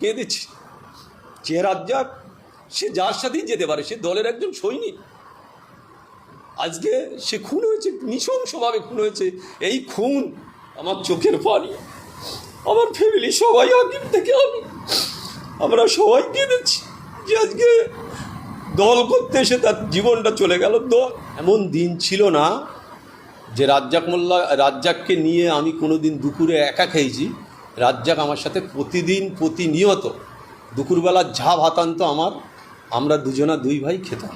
কেঁদেছি যে রাজ্জাক, সে যার সাথেই যেতে পারে, সে দলের একজন সৈনিক। আজকে সে খুন হয়েছে নৃশংসভাবে খুন হয়েছে। এই খুন আমার চোখের পানি, আমার ফ্যামিলি সবাই আগের থেকে আমি। আমরা সবাই কেঁদেছি যে আজকে দল করতে এসে তার জীবনটা চলে গেল। দল এমন দিন ছিল না যে রাজ্জাক মোল্লা, রাজ্জাককে নিয়ে আমি কোনো দিন দুপুরে একা খেয়েছি। রাজ্জাক আমার সাথে প্রতিদিন প্রতিনিয়ত দুপুরবেলা ঝা ভাতান্ত আমার, আমরা দুজনা দুই ভাই খেতাম।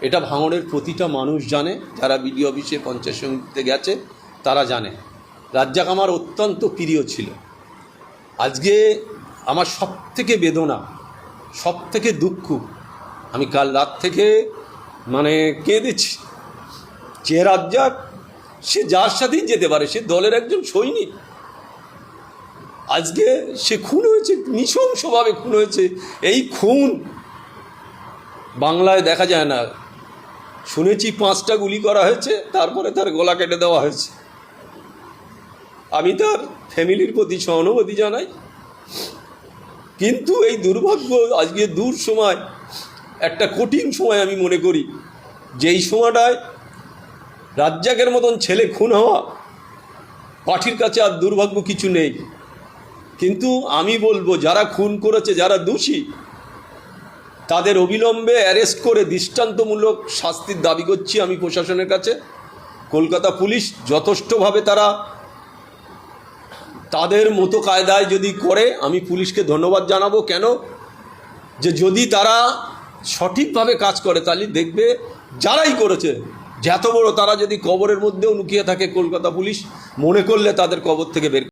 এটা ভাঙড়ের প্রতিটা মানুষ জানে, যারা বিডি অফিসে পঞ্চায়েত সমিতিতে গেছে, তারা জানে। রাজ্জাক আমার অত্যন্ত প্রিয় ছিল। আজকে আমার সব থেকে বেদনা সব থেকে দুঃখ, আমি কাল রাত থেকে মানে কেঁদেছি যে রাজ্জাক, সে যার সাথেই যেতে পারে, সে দলের একজন সৈনিক। আজকে সে খুন হয়েছে, নৃশংসভাবে খুন হয়েছে। এই খুন বাংলায় দেখা যায় না। শুনেছি পাঁচটা গুলি করা হয়েছে, তারপরে তার গলা কেটে দেওয়া হয়েছে। আমি তার ফ্যামিলির প্রতি সহানুভূতি জানাই। কিন্তু এই দুর্ভাগ্য আজকে দূর সময়, একটা কঠিন সময় আমি মনে করি। যেই সময়টায় রাজ্জাকের মতন ছেলে খুন হওয়া পাঠির কাছে আর দুর্ভাগ্য কিছু নেই। কিন্তু আমি বলব, যারা খুন করেছে, যারা দোষী, তাদের অবিলম্বে অ্যারেস্ট করে দৃষ্টান্তমূলক শাস্তির দাবি করছি আমি প্রশাসনের কাছে। কলকাতা পুলিশ যথেষ্টভাবে তারা তাদের মতো কায়দায় যদি করে, আমি পুলিশকে ধন্যবাদ জানাব। কেন? যে যদি তারা সঠিকভাবে কাজ করে, তাহলে দেখবে যারাই করেছে, যে এত বড় তারা যদি কবরের মধ্যেও লুকিয়ে থাকে কলকাতা পুলিশ, মনে করলে তাদের কবর থেকে বের